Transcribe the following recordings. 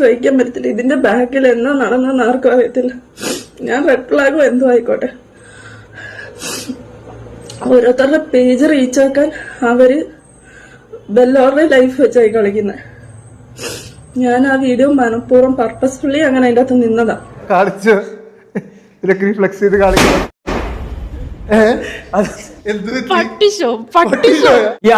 സഹിക്കാൻ പറ്റത്തില്ല. ഇതിന്റെ ബാക്കിൽ എന്നാ നടന്നെന്ന് ആർക്കും അറിയത്തില്ല. ഞാൻ റെഡ് ഫ്ലാഗോ എന്തോ ആയിക്കോട്ടെ. ഓരോരുത്തരുടെ പേജ് റീച്ച് ആക്കാൻ അവർ ബെല്ലോറുടെ ലൈഫ് വെച്ചായി കളിക്കുന്നത് ഞാൻ ആ വീഡിയോ മനഃപൂർവം പർപ്പസ്ഫുള്ളി അങ്ങനെ അതിന്റെ അകത്ത് നിന്നതാ. കാണിച്ചു ഇതൊക്കെ റിഫ്ലെക്സ് ചെയ്ത് കാണിക്കണം ഏ? അത് എന്ത് പറ്റി? പട്ടിഷോ പട്ടിഷോ ഈ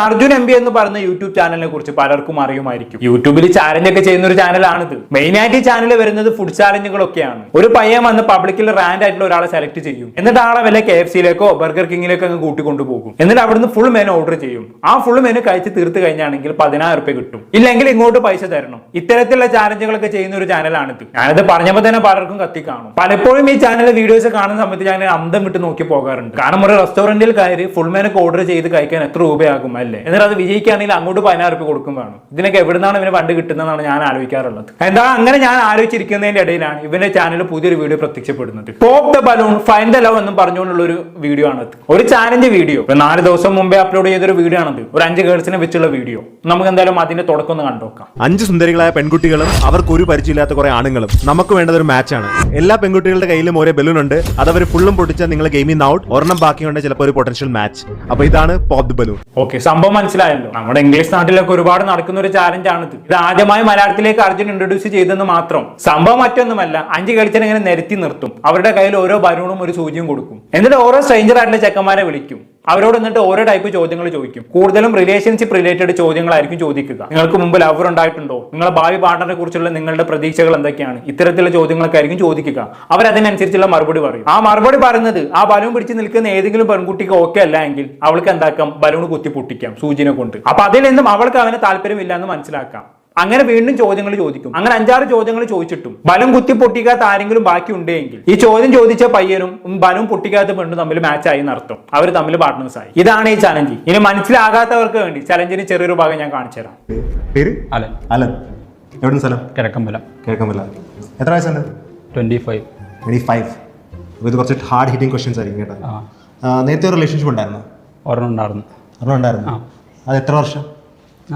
അർജുൻ എം ബി എന്ന് പറയുന്ന യൂട്യൂബ് ചാനലിനെ കുറിച്ച് പലർക്കും അറിയുമായിരിക്കും. യൂട്യൂബിൽ ചാലഞ്ച് ഒക്കെ ചെയ്യുന്ന ഒരു ചാനലാണിത് മെയിൻ ആയിട്ട് ഈ ചാനൽ വരുന്നത് ഫുഡ് ചാലഞ്ചുകളൊക്കെയാണ് ഒരു പയ്യൻ വന്ന് പബ്ലിക്കിൽ റാൻഡ് ആയിട്ടുള്ള ഒരാളെ സെലക്ട് ചെയ്യും. എന്നിട്ട് ആളെ വല്ല കെ എഫ് സിയിലേക്കോ ബർഗർ കിങ്ങിലേക്കോ അങ്ങ് കൂട്ടിക്കൊണ്ടു പോകും എന്നിട്ട് അവിടുന്ന് ഫുൾ മെനു ഓർഡർ ചെയ്യും. ആ ഫുൾ മെനു കഴിച്ച് തീർത്ത് കഴിഞ്ഞാണെങ്കിൽ പതിനായിരം റുപ്യ കിട്ടും. ഇല്ലെങ്കിൽ ഇങ്ങോട്ട് പൈസ തരണം. ഇത്തരത്തിലുള്ള ചാലഞ്ചുകളൊക്കെ ചെയ്യുന്ന ഒരു ചാനലാണിത് ഞാനത് പറഞ്ഞപ്പോൾ തന്നെ പലർക്കും കത്തി കാണും. പലപ്പോഴും ഈ ചാനലിലെ വീഡിയോസ് കാണുന്ന സമയത്ത് ഞാൻ അന്തം വിട്ട് നോക്കി പോകാറുണ്ട്. കാരണം ഒരു റെസ്റ്റോറന്റിൽ കയറി ഫുൾ മെനക്ക് ഓർഡർ ചെയ്ത് കഴിക്കാൻ എത്ര രൂപയാകും അല്ലേ? എന്നിട്ട് അത് വിജയിക്കുകയാണെങ്കിൽ അങ്ങോട്ട് പതിനായിരം രൂപ കൊടുക്കും വേണം. ഇതിനൊക്കെ എവിടുന്നാണ് ഇവന് ഫണ്ട് കിട്ടുന്നതെന്നാണ് ഞാൻ ആലോചിക്കാറുള്ളത്. എന്താ അങ്ങനെ ഞാൻ ആലോചിച്ചിരിക്കുന്നതിന്റെ ഇടയിലാണ് ഇവന്റെ ചാനലിൽ പുതിയൊരു വീഡിയോ പ്രത്യക്ഷപ്പെടുന്നത്. Pop the balloon find the love എന്നും പറഞ്ഞുകൊണ്ടുള്ള ഒരു വീഡിയോ ആണ് ഒരു ചാലഞ്ച് വീഡിയോ നാല് ദിവസം മുമ്പേ അപ്ലോഡ് ചെയ്തൊരു വീഡിയോ ആണത്. ഒരു അഞ്ച് ഗേൾസിനെ വെച്ചുള്ള വീഡിയോ നമുക്ക് എന്തായാലും അതിന്റെ തുടക്കം ഒന്ന് കണ്ടോക്കാം അഞ്ച് സുന്ദരികളായ പെൺകുട്ടികളും അവർക്ക് ഒരു പരിചയമില്ലാത്ത കുറെ ആണുങ്ങളും നമുക്ക് വേണ്ടത് ഒരു മാച്ചാണ് എല്ലാ പെൺകുട്ടികളുടെ കയ്യിലും ഒരേ ബലൂൺ ഉണ്ട്. അത് അവർ ഫുള്ളും പൊട്ടിച്ചാൽ നിങ്ങൾ ഗെയിമിൽ നിന്ന് ഔട്ട് ഒരെണ്ണം ബാക്കിയുണ്ട് ചിലപ്പോൾ ഒരു പൊട്ടൻഷ്യൽ മാച്ച് അപ്പൊ ഇതാണ് പോദ്ബലൂൺ ഓക്കെ സംഭവം മനസ്സിലായല്ലോ. നമ്മുടെ ഇംഗ്ലീഷ് നാട്ടിലൊക്കെ ഒരുപാട് നടക്കുന്ന ഒരു ചാലഞ്ച് ആണ് ഇത്. ആദ്യമായി മലയാളത്തിലേക്ക് അർജുൻ ഇൻട്രൊഡ്യൂസ് ചെയ്തെന്ന് മാത്രം. സംഭവം മറ്റൊന്നുമല്ല അഞ്ച് കളിച്ചിനെ നിരത്തി നിർത്തും. അവരുടെ കയ്യിൽ ഓരോ ബലൂണും ഒരു സൂചിയും കൊടുക്കും. എന്നിട്ട് ഓരോ സ്ട്രേഞ്ചർ ആയിട്ടുള്ള ചെക്കന്മാരെ വിളിക്കും. അവരോട് എന്നിട്ട് ഓരോ ടൈപ്പ് ചോദ്യങ്ങൾ ചോദിക്കും. കൂടുതലും റിലേഷൻഷിപ്പ് റിലേറ്റഡ് ചോദ്യങ്ങളായിരിക്കും ചോദിക്കുക. നിങ്ങൾക്ക് മുമ്പ് ലവർ ഉണ്ടായിട്ടുണ്ടോ? നിങ്ങളുടെ ഭാവി പാർട്ണറെ കുറിച്ചുള്ള നിങ്ങളുടെ പ്രതീക്ഷകൾ എന്തൊക്കെയാണ്? ഇത്തരത്തിലുള്ള ചോദ്യങ്ങളൊക്കെ ആയിരിക്കും ചോദിക്കുക. അവർ അതിനനുസരിച്ചുള്ള മറുപടി പറയും. ആ മറുപടി പറയുന്നത് ആ ബലൂൺ പിടിച്ച് നിൽക്കുന്ന ഏതെങ്കിലും പെൺകുട്ടിക്ക് ഓക്കെ അല്ല എങ്കിൽ അവൾക്ക് എന്താക്കാം? ബലൂൺ കുത്തി പൊട്ടിക്കാം സൂചിനെ കൊണ്ട്. അപ്പൊ അതിൽ നിന്നും അവൾക്ക് അവന് താല്പര്യമില്ല എന്ന് മനസ്സിലാക്കാം. അങ്ങനെ വീണ്ടും ചോദ്യങ്ങൾ ചോദിക്കും. അങ്ങനെ അഞ്ചാറ് ചോദ്യങ്ങൾ ചോദിച്ചിട്ടും ബലം കുത്തി പൊട്ടിക്കാത്ത ആരെങ്കിലും ബാക്കി ഉണ്ടെങ്കിൽ ഈ ചോദ്യം ചോദിച്ച പയ്യനും ബലം പൊട്ടിക്കാത്ത പെണ്ണും തമ്മിൽ മാച്ച് ആയി നടത്തും. അവർ തമ്മിൽ പാർട്ട്നേഴ്സ് ആയി. ഇതാണ് ഈ ചലഞ്ച് ഇനി മനസ്സിലാകാത്തവർക്ക് വേണ്ടി ചലഞ്ചിന് ചെറിയൊരു ഭാഗം ഞാൻ കാണിച്ചു തരാം. പേര്? അലൻ. അലൻ. എവിടെ സ്ഥലം? കിഴക്കമ്പല. കിഴക്കമ്പല. എത്ര വയസ്സുണ്ട്? ഫൈവ് ട്വന്റി ഫൈവ് ഇത് കുറച്ച് ഹാർഡ് ഹിറ്റിംഗ് ക്വസ്റ്റ്യൻസ് ആയിരിക്കും കേട്ടോ. നേരത്തെ ഒരു റിലേഷൻഷിപ്പ് ഉണ്ടായിരുന്നു? ഒരെണ്ണം ഉണ്ടായിരുന്നു. ഒരെണ്ണം ഉണ്ടായിരുന്നു. അത് എത്ര വർഷം?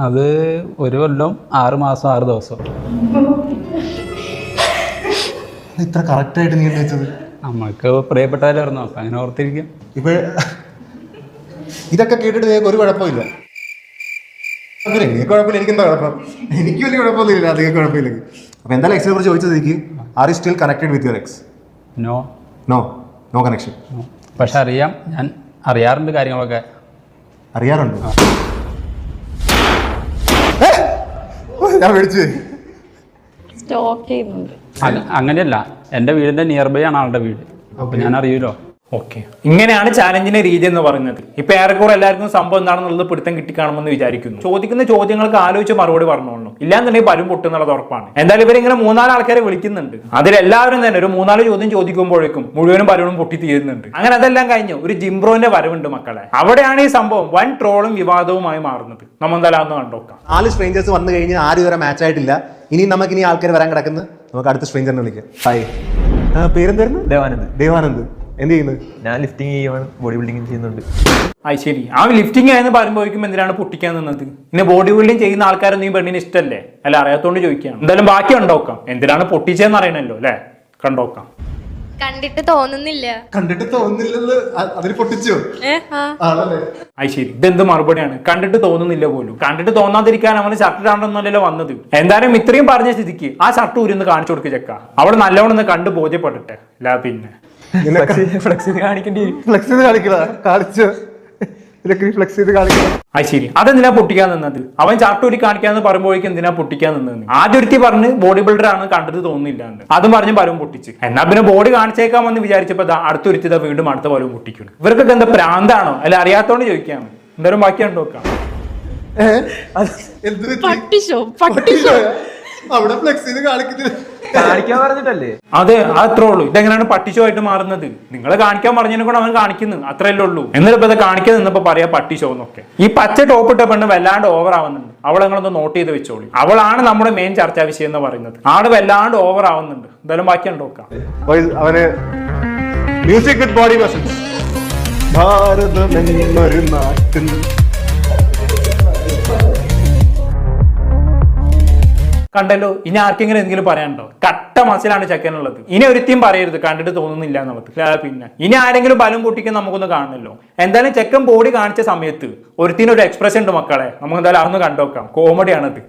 അത് ഒരു കൊല്ലം ആറ് മാസം ആറ് ദിവസം. ഇത്ര കറക്റ്റായിട്ട് നീ വെച്ചത്? നമുക്ക് പ്രിയപ്പെട്ടവരായിരുന്നു. അപ്പം അങ്ങനെ ഓർത്തിരിക്കും. ഇപ്പൊ ഇതൊക്കെ കേട്ടിട്ട് നിങ്ങൾക്ക് ഒരു കുഴപ്പമില്ല. എനിക്ക് കുഴപ്പമില്ല എനിക്കെന്താ കുഴപ്പം? എനിക്ക് വലിയ കുഴപ്പമൊന്നുമില്ല അധികം കുഴപ്പമില്ല. അപ്പൊ എന്തായാലും എക്സിനെ കുറിച്ച് ചോദിച്ചത് എനിക്ക് are you still connected with your ex no no no connection പക്ഷെ അറിയാം ഞാൻ അറിയാറുണ്ട് കാര്യങ്ങളൊക്കെ. അറിയാറുണ്ട് ഏ? ഓ, ഞാൻ മേടിച്ചു സ്റ്റോക്ക് ചെയ്യുന്നുണ്ട്. അങ്ങനെയല്ല. എന്റെ വീടിന്റെ നിയർ ബൈ ആണ് ആളുടെ വീട്. അപ്പോൾ ഞാൻ അറിയൂലോ? ഓക്കെ. ഇങ്ങനെയാണ് ചാലഞ്ചിന്റെ രീതി എന്ന് പറയുന്നത്. ഇപ്പൊ ഏറെക്കുറെ എല്ലാവർക്കും സംഭവം എന്താണെന്നുള്ളത് പിടുത്തം കിട്ടിക്കാണുമെന്ന് വിചാരിക്കുന്നു. ചോദിക്കുന്ന ചോദ്യങ്ങൾക്ക് ആലോചിച്ച് മറുപടി പറഞ്ഞോളൂ ഇല്ലാന്നുണ്ടെങ്കിൽ പലും പൊട്ടുന്നുള്ളത് ഉറപ്പാണ്. എന്തായാലും ഇവരിങ്ങനെ മൂന്നാൽ ആൾക്കാരെ വിളിക്കുന്നുണ്ട്. അതിലെല്ലാവരും തന്നെ ഒരു മൂന്നാൽ ചോദ്യം ചോദിക്കുമ്പോഴേക്കും മുഴുവനും പലരും പൊട്ടി തീരുന്നുണ്ട്. അങ്ങനെ അതെല്ലാം കഴിഞ്ഞു ഒരു ജിംബ്രോന്റെ വരവുണ്ട് മക്കളെ. അവിടെയാണ് ഈ സംഭവം വൻ ട്രോളും വിവാദവുമായി മാറുന്നത്. നമ്മൾ എന്തായാലും കണ്ടോക്കാം നാല് സ്ട്രേഞ്ചേഴ്സ് വന്നു കഴിഞ്ഞാൽ ആരും വരെ മാച്ച് ആയിട്ടില്ല. ഇനി നമുക്ക് ഇനി ആൾക്കാർ വരാൻ കിടക്കുന്നത്. നമുക്ക് അടുത്ത സ്ട്രേഞ്ചറിനെ വിളിക്കാം. ഹായ് പേരെന്തായിരുന്നു? ദേവാനന്ദ്. ദേവാനന്ദ്. എന്ത് ചെയ്യുന്നത് ഞാൻ ലിഫ്റ്റിംഗ് ചെയ്യുവാണ് ബോഡി ബിൽഡിംഗ് ചെയ്യുന്നുണ്ട്. അത് ശരി. ആ ലിഫ്റ്റിംഗ് ആയെന്ന് പറയുമ്പോഴേക്കും എന്തിനാണ് പൊട്ടിക്കാൻ നിന്നത്? പിന്നെ ബോഡി ബിൽഡിംഗ് ചെയ്യുന്ന ആൾക്കാരൊന്നും ഈ പെണ്ണിന് ഇഷ്ടമല്ലേ അല്ല അറിയാത്തോണ്ട് ചോദിക്കാം എന്തായാലും ബാക്കി കണ്ടോക്കാം എന്തിനാണ് പൊട്ടിച്ചതെന്ന് അറിയണല്ലോ അല്ലേ? കണ്ടോക്കാം കണ്ടിട്ട് തോന്നുന്നില്ല. കണ്ടിട്ട് തോന്നുന്നില്ലെന്ന് അ- പൊട്ടിച്ചോ. ഏ ആ. ആണല്ലേ? അത് ശരി. ഇതെന്ത് മറുപടിയാണ്? കണ്ടിട്ട് തോന്നുന്നില്ല പോലും. കണ്ടിട്ട് തോന്നാതിരിക്കാൻ അവന് ഷർട്ട് ഇടാണ്ടൊന്നുമല്ലല്ലോ വന്നത്. എന്തായാലും ഇത്രയും പറഞ്ഞ സ്ഥിതിക്ക് ആ ഷർട്ട് ഊരിന്ന് കാണിച്ചു കൊടുക്കുക ചെക്ക. അവൾ നല്ലോണം ഒന്ന് കണ്ട് ബോധ്യപ്പെടട്ടെ. അല്ല പിന്നെ. ഫ്ലെക്സ് കാണിക്കേണ്ടി ഫ്ലെക്സ് ചെയ്ത് കാണിക്കണ കാണിച്ചോ. ഇതൊക്കെ ഫ്ലെക്സ് ചെയ്ത് കാണിക്കണം. അത് ശരി. അതെന്തിനാ പൊട്ടിക്കാൻ നിന്നത്? അവൻ ചാട്ടൂരി കാണിക്കാന്ന് പറയുമ്പോഴേക്കും എന്തിനാ പൊട്ടിക്കാൻ നിന്നത്? ആദ്യ ഒരുത്തി പറഞ്ഞ് ബോഡി ബിൽഡർ ആണ് കണ്ടത് തോന്നുന്നില്ല എന്ന് അതും പറഞ്ഞ് പലവും പൊട്ടിച്ച്. എന്നാ പിന്നെ ബോഡി കാണിച്ചേക്കാമെന്ന് വിചാരിച്ചപ്പോ ദാ അടുത്തൊരുത്തി ദാ വീണ്ടും അടുത്ത പലവും പൊട്ടിക്കുന്നു ഇവർക്കൊക്കെ എന്താ പ്രാന്താണോ? അല്ല അറിയാത്തോണ്ട് ചോദിക്കാണ് എന്തായാലും ബാക്കി? പട്ടിഷോ പട്ടിഷോ. അവിടെ ഫ്ലെക്സ് ചെയ്ത് കാണിക്കുന്നില്ല കാണിക്കാൻ പറഞ്ഞിട്ടല്ലേ? അതെ അത്രേ ഉള്ളൂ. ഇതെങ്ങനെയാണ് ആയിട്ട് മാറുന്നത്? നിങ്ങൾ കാണിക്കാൻ പറഞ്ഞതിനെ കൂടെ അവൻ കാണിക്കുന്നു അത്രയല്ലേ ഉള്ളൂ. എന്നിട്ട് ഇപ്പൊ ഇത് കാണിക്കാൻ നിന്നപ്പോ പറയാ പട്ടിഷോ എന്നൊക്കെ. ഈ പച്ച ടോപ്പ് ഇട്ട പെണ്ണ് വല്ലാണ്ട് ഓവർ ആവുന്നുണ്ട്. അവൾ നിങ്ങളൊന്ന് നോട്ട് ചെയ്ത് വെച്ചോളി. അവളാണ് നമ്മുടെ മെയിൻ ചർച്ചാ വിഷയം എന്ന് പറയുന്നത്. ആൾ വല്ലാണ്ട് ഓവർ ആവുന്നുണ്ട്. എന്തായാലും ബാക്കി നോക്കാം. അവന് music with body muscles Bharatam എന്നൊരു നാട്ടിൽ കണ്ടല്ലോ? ഇനി ആർക്കെങ്കിലും എന്തെങ്കിലും പറയാനുണ്ടോ? കട്ട മസിലാണ് ചെക്കനുള്ളത്. ഇനി ഒരുത്തിയും പറയരുത്. കണ്ടിട്ട് തോന്നുന്നില്ല എന്നുള്ളത്. പിന്നെ. ഇനി ആരെങ്കിലും ബലം പൊട്ടിക്കാൻ നമുക്കൊന്ന് കാണണല്ലോ. എന്തായാലും ചെക്കൻ ബോഡി കാണിച്ച സമയത്ത് ഒരുത്തിനൊരു എക്സ്പ്രഷൻ ഉണ്ട് മക്കളെ. നമുക്ക് എന്തായാലും അതൊന്ന് കണ്ടോക്കാം കോമഡിയാണത്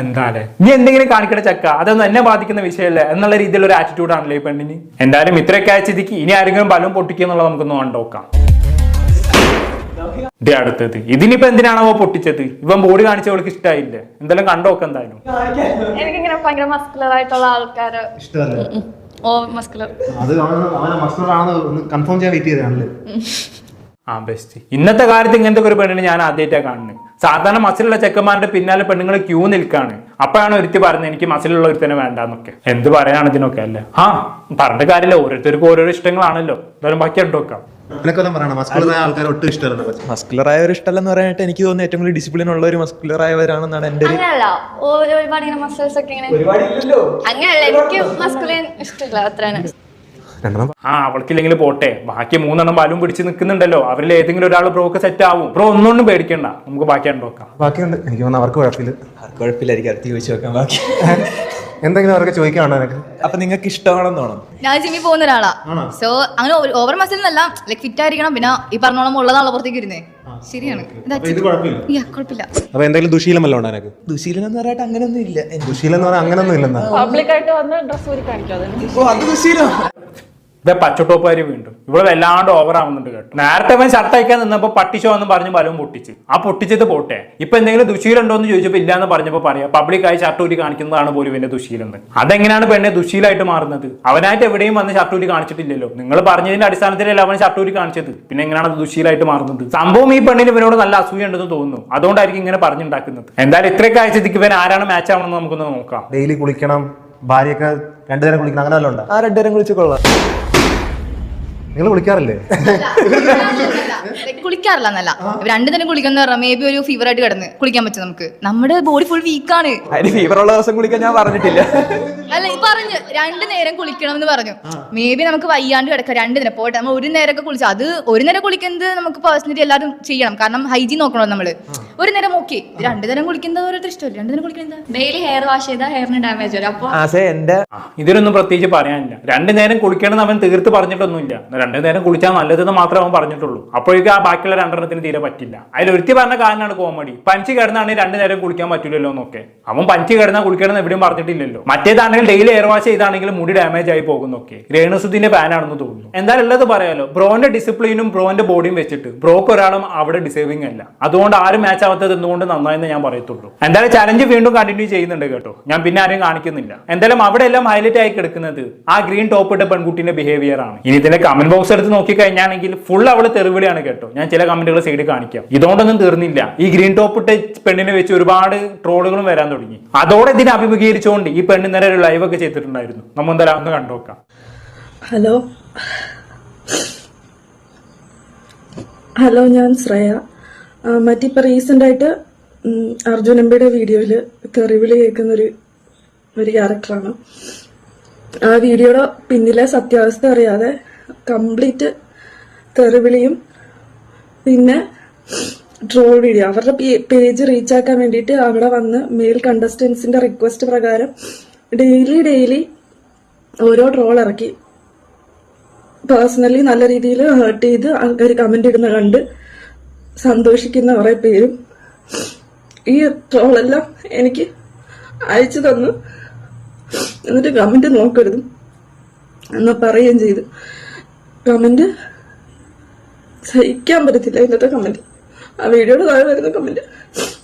എന്താല്ലേ നീ എന്തെങ്കിലും കാണിക്കണ ചക്ക. അതൊന്നും എന്നെ ബാധിക്കുന്ന വിഷയമല്ല. എന്നുള്ള രീതിയിലുള്ള ഒരു ആറ്റിറ്റ്യൂഡ് ആണല്ലേ പെണ്ണിന്. എന്തായാലും ഇത്രയൊക്കെ അയച്ചതിക്ക് ഇനി ആരെങ്കിലും ബലം പൊട്ടിക്കുക എന്നുള്ളത് നമുക്കൊന്ന് കണ്ടോക്കാം ഇത് അടുത്തത്. ഇതിനിപ്പോ എന്തിനാണോ പൊട്ടിച്ചത്? ഇവൻ ബോഡി കാണിച്ചവൾക്ക് ഇഷ്ടായില്ല. എന്തെല്ലാം കണ്ടോക്കെ എന്തായാലും. എനിക്കിങ്ങനെ ഭയങ്കര മസ്കുലർ ആയിട്ടുള്ള ആൾക്കാര്. ഓ മസ്കുലർ അത് മസ്കുലർ ആണെന്ന് കൺഫേം ചെയ്യാൻ വെയിറ്റ് ചെയ്തതാണല്ലേ ആ ബെസ്റ്റ് ഇന്നത്തെ കാലത്ത് ഇങ്ങനത്തെ ഒരു പെണ്ണിനെ ഞാൻ ആദ്യമായിട്ടാണ് കാണുന്നത്. സാധാരണ മസിലുള്ള ചെക്കന്മാരുടെ പിന്നാലെ പെണ്ണുങ്ങൾ ക്യൂ നിൽക്കാണ്. അപ്പോഴാണ് ഒരുത്തി പറഞ്ഞത് എനിക്ക് മസിലുള്ള ഒരുത്തനെ വേണ്ടെന്നൊക്കെ. എന്ത് പറയാനാണ് ഇതിനൊക്കെ അല്ലേ? ആ പറഞ്ഞ കാര്യമില്ല. ഓരോരുത്തർക്കും ഓരോരോ ഇഷ്ടങ്ങളാണല്ലോ. എന്തായാലും ബാക്കി കണ്ടോക്കാം നിനക്കൊല്ലം പറയണം? മസ്കുലർ ആയ ആൾക്കാരെ ഒട്ടും ഇഷ്ടമല്ല ഒരു ഇഷ്ടമല്ലെന്ന് പറയാനായിട്ട് എനിക്ക് തോന്നുന്നു ഏറ്റവും കൂടുതൽ ഡിസിപ്ലിൻ ഉള്ള ഒരു മസ്കുലർ ആയവരാണെന്നാണ് എന്റെ ഒരു അങ്ങനല്ല ഒരുപാട് ഇങ്ങനെ മസിൽസ് ഒക്കെ ഇങ്ങനെ അങ്ങനല്ല എനിക്ക് മസ്കുലിൻ ഇഷ്ടമില്ല അത്രയാണ് ആ അവൾക്കില്ലെങ്കിൽ പോട്ടെ. ബാക്കി മൂന്നെണ്ണം ബാലും പിടിച്ച് നിൽക്കുന്നുണ്ടല്ലോ. അവരിൽ ഏതെങ്കിലും ഒരാൾ ബ്രോക്ക് സെറ്റ് ആവും. ബ്രോ ഒന്നൊന്നും പേടിക്കണ്ട. നമുക്ക് ബാക്കി നോക്കാം. ബാക്കിയുണ്ട്. എനിക്ക് തോന്നുന്നു അവർക്ക് കുഴപ്പമില്ല. അവർക്ക് കുഴപ്പമില്ലായിരിക്കും അടുത്ത് ചോദിച്ചു നോക്കാം. ബാക്കി എന്തെങ്കിലും അവർക്ക് ചോദിക്കാണോ എനിക്ക് അപ്പൊ നിങ്ങൾക്ക് ഇഷ്ടമാണെന്ന് ഞാൻ ജിമ്മിൽ പോകുന്ന ഒരാളാ. സോ അങ്ങനെ ഓവർ മസിൽ എന്നല്ല ലൈക് ഫിറ്റ് ആയിരിക്കണം. പിന്നെ ഈ പറഞ്ഞോളം ഉള്ളതാണല്ലോ പുറത്തേക്ക് ഇരുന്നേ ശരിയാണ്. ഇത് കുഴപ്പമില്ല. അപ്പൊ എന്തെങ്കിലും ദുശീലം വല്ല ഉണ്ടോ എനിക്ക് ദുശീലൻ എന്ന് പറയാനായിട്ട് അങ്ങനെയൊന്നും ഇല്ല. ദുശീലം എന്ന് പറഞ്ഞാൽ ഇല്ലെന്നാ? പബ്ലിക്കായിട്ട് വന്ന് ഡ്രസ്സ് ഊരി കാണിക്കാതെ ഓ അത് ദുശീലം. ഇപ്പൊ പച്ചട്ടോപ്പുകാരി വീണ്ടും. ഇവിടെ വല്ലാണ്ട് ഓവർ ആവുന്നുണ്ട് കേട്ടോ. നേരത്തെ അവൻ ഷർട്ട് അയക്കാൻ നിന്നപ്പോൾ പട്ടിച്ചോ എന്ന് പറഞ്ഞ് ബലവും പൊട്ടിച്ച്. ആ പൊട്ടിച്ചത് പോട്ടെ. ഇപ്പൊ എന്തെങ്കിലും ദുശീലുണ്ടോ എന്ന് ചോദിച്ചപ്പോൾ ഇല്ലാന്ന് പറഞ്ഞപ്പോൾ പറയാം. പബ്ലിക്കായി ഷർട്ട് ഊരി കാണിക്കുന്നതാണ് പോലും ഇവന്റെ ദുശീലെന്ന്. അതെങ്ങനെയാണ് പെണ്ണെ ദുശീലായിട്ട് മാറുന്നത്? അവനായിട്ട് എവിടെയും വന്ന് ഷർട്ട് ഊരി കാണിച്ചിട്ടില്ലല്ലോ. നിങ്ങൾ പറഞ്ഞതിന്റെ അടിസ്ഥാനത്തിലല്ല അവൻ ഷർട്ട് ഊരി കാണിച്ചത്? പിന്നെ എങ്ങനെയാണ് അത് ദുശീലായിട്ട് മാറുന്നത്? സംഭവം ഈ പെണ്ണിന് ഇവനോട് നല്ല അസൂയ ഉണ്ടെന്ന് തോന്നുന്നു. അതുകൊണ്ടായിരിക്കും ഇങ്ങനെ പറഞ്ഞുണ്ടാക്കുന്നത്. എന്തായാലും ഇത്രയൊക്കെ ആഴ്ചത്തേക്ക് ഇവൻ ആരാണ് മാച്ച് ആവണമെന്ന് നമുക്കൊന്ന് നോക്കാം. ഡെയിലി കുളിക്കണം. ഭാര്യയൊക്കെ രണ്ടു നേരം കുളിക്കണം. അങ്ങനെ വല്ലതും ഉണ്ടോ? ആ രണ്ടുതരം കുളിച്ച് കൊള്ളാം. നിങ്ങൾ വിളിക്കാറില്ലേ? കുളിക്കാറില്ല എന്നല്ല രണ്ടു തന്നെ കുളിക്കുന്ന പറഞ്ഞാൽ മേ ബി ഒരു ഫീവർ ആയിട്ട് കിടന്ന് കുളിക്കാൻ പറ്റും നമുക്ക്. നമ്മുടെ ബോഡി ഫുൾ വീക്കാണ് അതിന് ഫീവർ ഉള്ള ദിവസം കുളിക്കാൻ ഞാൻ പറഞ്ഞിട്ടില്ല. അല്ല ഈ പറഞ്ഞു രണ്ടു നേരം കുളിക്കണം എന്ന് പറഞ്ഞു മേ ബി നമുക്ക് വയ്യാണ്ട് കിടക്കാം രണ്ടു നേരം പോട്ടെ നമ്മൾ ഒരു നേരമൊക്കെ കുളിച്ചു. അത് ഒരു നേരം കുളിക്കുന്നത് നമുക്ക് പേഴ്സണലി എല്ലാവരും ചെയ്യണം. കാരണം ഹൈജീൻ നോക്കണം നമ്മൾ. ഒരു നേരം ഓക്കെ രണ്ടു നേരം കുളിക്കുന്നത് ഓരോരുത്തർ ഇഷ്ടമല്ല രണ്ടു നേരം കുളിക്കുന്നത് ഡെയിലി ഹെയർ വാഷ് ചെയ്താൽ ഹെയറിന് ഡാമേജ് വരും. അപ്പൊ ആസെ എന്റെ ആ, ഇതിലൊന്നും പ്രത്യേകിച്ച് പറയാനില്ല. രണ്ടു നേരം കുളിക്കണം അവൻ തീർത്ത് പറഞ്ഞിട്ടൊന്നുമില്ല. രണ്ടു നേരം കുളിച്ചാൽ നല്ലതെന്ന് മാത്രമേ അവൻ പറഞ്ഞിട്ടുള്ളൂ. അപ്പോഴേക്കും ആ ബാക്കിയുള്ള രണ്ടെണ്ണത്തിന് തീരെ പറ്റില്ല. അതിൽ ഒരുത്തി പറഞ്ഞ കാരണമാണ് കോമഡി പഞ്ച് കിടന്നാണെങ്കിൽ രണ്ടു നേരം കുളിക്കാൻ പറ്റില്ലല്ലോ എന്നൊക്കെ. അവൻ പഞ്ച് കിടന്നാൽ കുളിക്കണം എവിടെയും പറഞ്ഞിട്ടില്ലല്ലോ. മറ്റേതാണെങ്കിൽ ഡെയിലി എയർ വാഷ് ചെയ്താണെങ്കിൽ മുടി ഡാമേജ് ആയി പോകുന്നൊക്കെ. രേണുസുദ്ദീന്റെ ഫാനാണെന്ന് തോന്നുന്നു. എന്തായാലും ഉള്ളത് പറയാലോ. ബ്രോന്റെ ഡിസിപ്ലിനും ബ്രോന്റെ ബോഡിയും വെച്ചിട്ട് ബ്രോക്ക് ഒരാളും അവിടെ ഡിസേവിംഗ് അല്ല. അതുകൊണ്ട് ആരും മാച്ച് ആവാത്തത് എന്തുകൊണ്ട് നന്നായെന്ന് ഞാൻ പറയത്തുള്ളൂ. എന്തായാലും ചലഞ്ച് വീണ്ടും കണ്ടിന്യൂ ചെയ്യുന്നുണ്ട് കേട്ടോ. ഞാൻ പിന്നെ ആരും കാണിക്കുന്നില്ല. എന്തായാലും അവിടെ എല്ലാം ഹൈലൈറ്റ് ആയി കിടക്കുന്നത് ആ ഗ്രീൻ ടോപ്പ് ഇട്ട പെൺകുട്ടിന്റെ ബിഹേവിയർ ആണ്. ഇനി ഇതിന്റെ കമന്റ് ബോക്സ് എടുത്ത് നോക്കി കഴിഞ്ഞാണെങ്കിൽ ഫുൾ അവൾ തെറിവിളിയാണ് കേട്ടോ. ഞാൻ ചില കമന്റുകൾ സൈഡിൽ കാണിക്കാം. ഇതോടൊന്നും തീർന്നില്ല. ഈ ഗ്രീൻ ടോപ്പ് ഇട്ട പെണ്ണിനെ വെച്ച് ഒരുപാട് ട്രോളുകളും വരാൻ തുടങ്ങി. അതോടെ ഇതിനെ അഭിമുഖീകരിച്ചുകൊണ്ട് ഈ പെണ്ണ് നേരെ ഒരു ലൈവ് ഒക്കെ ചെയ്തിട്ടുണ്ടായിരുന്നു. നമ്മൾ എന്തായാലും ഒന്ന് കണ്ടുനോക്കാം ഹലോ. ഹലോ ഞാൻ ശ്രേയ. ആ, മറ്റിപ്പോൾ റീസെന്റ് ആയിട്ട് അർജുൻ എംബിയുടെ വീഡിയോയിൽ തെറിവിളി കേൾക്കുന്ന ഒരു ഒരു ക്യാരക്ടറാണ് ആ വീഡിയോയുടെ പിന്നിലെ സത്യാവസ്ഥ അറിയാതെ കംപ്ലീറ്റ് തെറിവിളിയും പിന്നെ ട്രോൾ വീഡിയോ അവരുടെ പേജ് റീച്ച് ആക്കാൻ വേണ്ടിയിട്ട് അവിടെ വന്ന് മെയിൽ കണ്ടസ്റ്റൻസിന്റെ റിക്വസ്റ്റ് പ്രകാരം ഡെയിലി ഡെയിലി ഓരോ ട്രോൾ ഇറക്കി. പേഴ്സണലി നല്ല രീതിയിൽ ഹേർട്ട് ചെയ്ത് ആൾക്കാർ കമന്റ് ഇടുന്ന കണ്ട് സന്തോഷിക്കുന്ന കുറെ പേരും. ഈ ട്രോളെല്ലാം എനിക്ക് അയച്ചു തന്നു. എന്നിട്ട് കമന്റ് നോക്കരുത്. എന്ന് പറയുകയും ചെയ്തു. കമന്റ് സഹിക്കാൻ പറ്റത്തില്ല ഇന്നത്തെ കമന്റ് ആ വീഡിയോയുടെ താഴെ വരുന്ന കമന്റ്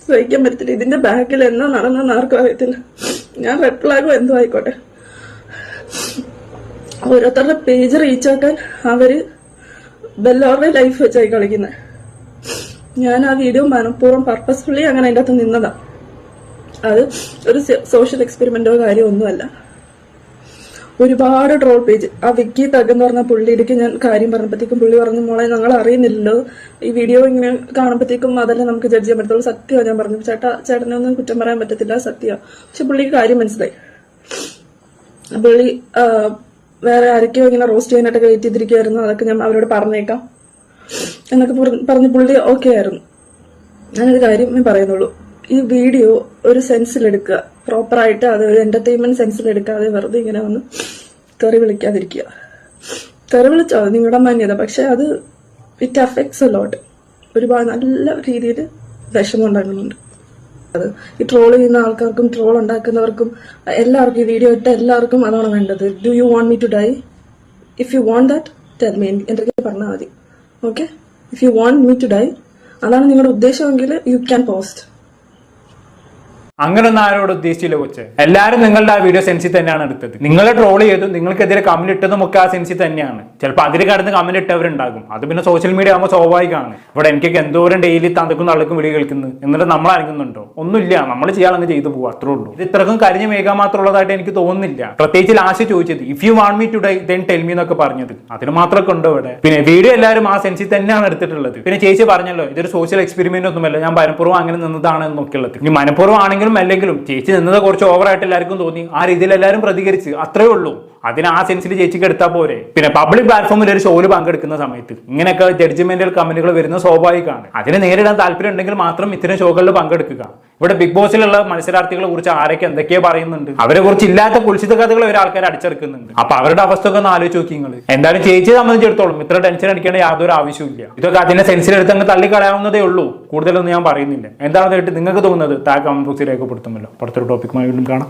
സഹിക്കാൻ പറ്റത്തില്ല. ഇതിന്റെ ബാക്കിൽ എന്നാ നടന്നെന്ന് ആർക്കും അറിയത്തില്ല. ഞാൻ റെഡ് ഫ്ലാഗോ എന്തോ ആയിക്കോട്ടെ. ഓരോരുത്തരുടെ പേജ് റീച്ച് ആക്കാൻ അവർ ബെല്ലവരുടെ ലൈഫ് വെച്ചായി കളിക്കുന്നത് ഞാൻ ആ വീഡിയോ മനഃപൂർവം പർപ്പസ്ഫുള്ളി അങ്ങനെ അതിന്റെ അകത്ത് നിന്നതാ. അത് ഒരു സോഷ്യൽ എക്സ്പെരിമെന്റോ കാര്യമോ ഒന്നുമല്ല. ഒരുപാട് ട്രോൾ പേജ് ആ വിക്കി തഗ് എന്ന് പറഞ്ഞ പുള്ളിയിടയ്ക്ക് ഞാൻ കാര്യം പറഞ്ഞപ്പോഴത്തേക്കും പുള്ളി പറഞ്ഞു മോളെ ഞങ്ങൾ അറിയുന്നില്ലല്ലോ. ഈ വീഡിയോ ഇങ്ങനെ കാണുമ്പോഴത്തേക്കും അതല്ലേ നമുക്ക് ജഡ്ജ് ചെയ്യാൻ പറ്റത്തുള്ളൂ. സത്യമാണ് ഞാൻ പറഞ്ഞു. ചേട്ടാ ചേട്ടനെ ഒന്നും കുറ്റം പറയാൻ പറ്റത്തില്ല സത്യമാണ് പക്ഷെ പുള്ളിക്ക് കാര്യം മനസ്സിലായി. പുള്ളി വേറെ ആരൊക്കെയോ ഇങ്ങനെ റോസ്റ്റ് ചെയ്യാനായിട്ടൊക്കെ വെയിറ്റ് ചെയ്തിരിക്കുമായിരുന്നു അതൊക്കെ ഞാൻ അവരോട് പറഞ്ഞേക്കാം. എന്നൊക്കെ പുറ- പറഞ്ഞ് പുള്ളി ഓക്കെ ആയിരുന്നു. ഞാനൊരു കാര്യം പറയുന്നുള്ളൂ. ഈ വീഡിയോ ഒരു സെൻസിലെടുക്കുക. പ്രോപ്പറായിട്ട് അത് ഒരു എന്റർടൈൻമെന്റ് സെൻസിലെടുക്കാതെ വെറുതെ ഇങ്ങനെ വന്ന് തെറി വിളിക്കാതിരിക്കുക. തെറി വിളിച്ചോ അത് നിങ്ങളുടെ മാന്യത. പക്ഷെ അത് ഇറ്റ് അഫക്ട്സ് എ ഒരുപാട് നല്ല രീതിയിൽ വിഷമം ഉണ്ടാക്കുന്നുണ്ട് അത് ഈ ട്രോൾ ചെയ്യുന്ന ആൾക്കാർക്കും ട്രോൾ ഉണ്ടാക്കുന്നവർക്കും എല്ലാവർക്കും ഈ വീഡിയോ ഇട്ട എല്ലാവർക്കും അതാണ് വേണ്ടത്. Do you want me to die if you want that tell me എന്തൊക്കെ പറഞ്ഞാൽ മതി. Okay if you want me to die അതാണ് നിങ്ങളുടെ ഉദ്ദേശമെങ്കിൽ യു ക്യാൻ പോസ്റ്റ് അങ്ങനെ ഒന്നും ആരോട് ഉദ്ദേശിച്ചില്ല കൊച്ച്. എല്ലാവരും നിങ്ങളുടെ ആ വീഡിയോ സെൻസിൽ തന്നെയാണ് എടുത്തത്. നിങ്ങളെ ട്രോൾ ചെയ്തും നിങ്ങൾക്കെതിരെ കമന്റ് ഇട്ടതും ഒക്കെ ആ സെൻസിൽ തന്നെയാണ്. ചിലപ്പോൾ അതിൽ കടന്ന് കമന്റ് ഇട്ടവരുണ്ടാകും. അത് പിന്നെ സോഷ്യൽ മീഡിയ ആകുമ്പോൾ സ്വാഭാവികമാണ്. ഇവിടെ എനിക്കൊക്കെ എന്തോരം ഡെയിലി തന്തക്കും തള്ളക്കും വിളി കേൾക്കുന്നത്. എന്നിട്ട് നമ്മൾ അറിയുന്നുണ്ടോ ഒന്നുമില്ല. നമ്മൾ ചെയ്യാളങ്ങ് ചെയ്തു പോകും അത്രേ ഉള്ളൂ. ഇത് ഇത്രക്കും കരിഞ്ഞ മേഘാൻ മാത്രമുള്ളതായിട്ട് എനിക്ക് തോന്നുന്നില്ല. പ്രത്യേകിച്ച് ലാസ്റ്റ് ചോദിച്ചത് if you want me to die then tell me എന്നൊക്കെ പറഞ്ഞത്. അതിന് മാത്രമൊക്കെ ഉണ്ടോ ഇവിടെ? പിന്നെ വീഡിയോ എല്ലാവരും ആ സെൻസിൽ തന്നെയാണ് എടുത്തിട്ടുള്ളത്. പിന്നെ ചേച്ചി പറഞ്ഞല്ലോ ഇതൊരു സോഷ്യൽ എക്സ്പെരിമെന്റ് ഒന്നുമല്ല. ഞാൻ മനഃപൂർവം അങ്ങനെ നിന്നതാണ് എന്നൊക്കെയുള്ളത്. ഇനി മനഃപൂർവം ആണെങ്കിലും അല്ലെങ്കിലും ചേച്ചി നിന്നത് കുറച്ച് ഓവറായിട്ട് എല്ലാവർക്കും തോന്നി. ആ രീതിയിൽ എല്ലാവരും പ്രതികരിച്ച്. അത്രേ ഉള്ളൂ. അതിന് ആ സെൻസിൽ ചേച്ചിക്ക് എടുത്താൽ പോരെ. പിന്നെ പബ്ലിക് പ്ലാറ്റ്ഫോമിൽ ഒരു ഷോയിൽ പങ്കെടുക്കുന്ന സമയത്ത് ഇങ്ങനെയൊക്കെ ജഡ്ജ്മെന്റൽ കമന്റുകൾ വരുന്ന സ്വാഭാവികമാണ്. അതിനെ നേരിടാൻ താല്പര്യം ഉണ്ടെങ്കിൽ മാത്രം ഇത്തരം ഷോകളിൽ പങ്കെടുക്കുക. ഇവിടെ ബിഗ് ബോസിലുള്ള മത്സരാർത്ഥികളെ കുറിച്ച് ആരൊക്കെ എന്തൊക്കെയോ പറയുന്നുണ്ട്? അവരെ കുറിച്ച് ഇല്ലാത്ത കുളിച്ചിത കഥകൾ ഒരു ആൾക്കാർ അടിച്ചെടുക്കുന്നുണ്ട്. അപ്പൊ അവരുടെ അവസ്ഥ ഒക്കെ ഒന്ന് ആലോചിച്ച് നോക്കി നിങ്ങൾ എന്തായാലും ചേച്ചിയെ സംബന്ധിച്ചിടത്തോളം ഇത്ര ടെൻഷൻ അടിക്കേണ്ട യാതൊരു ആവശ്യമില്ല ഇതൊക്കെ അതിനെ സെൻസിലെടുത്ത് അങ്ങ് തള്ളിക്കളയാവുന്നതേ ഉള്ളൂ. കൂടുതലൊന്നും ഞാൻ പറയുന്നില്ല. എന്താണെന്ന് കേട്ട് നിങ്ങൾക്ക് തോന്നുന്നത്? താ കമന്റ് ബോക്സിൽ രേഖപ്പെടുത്തുമല്ലോ. പുറത്തൊരു ടോപ്പിക്കുമായി വീണ്ടും കാണാം.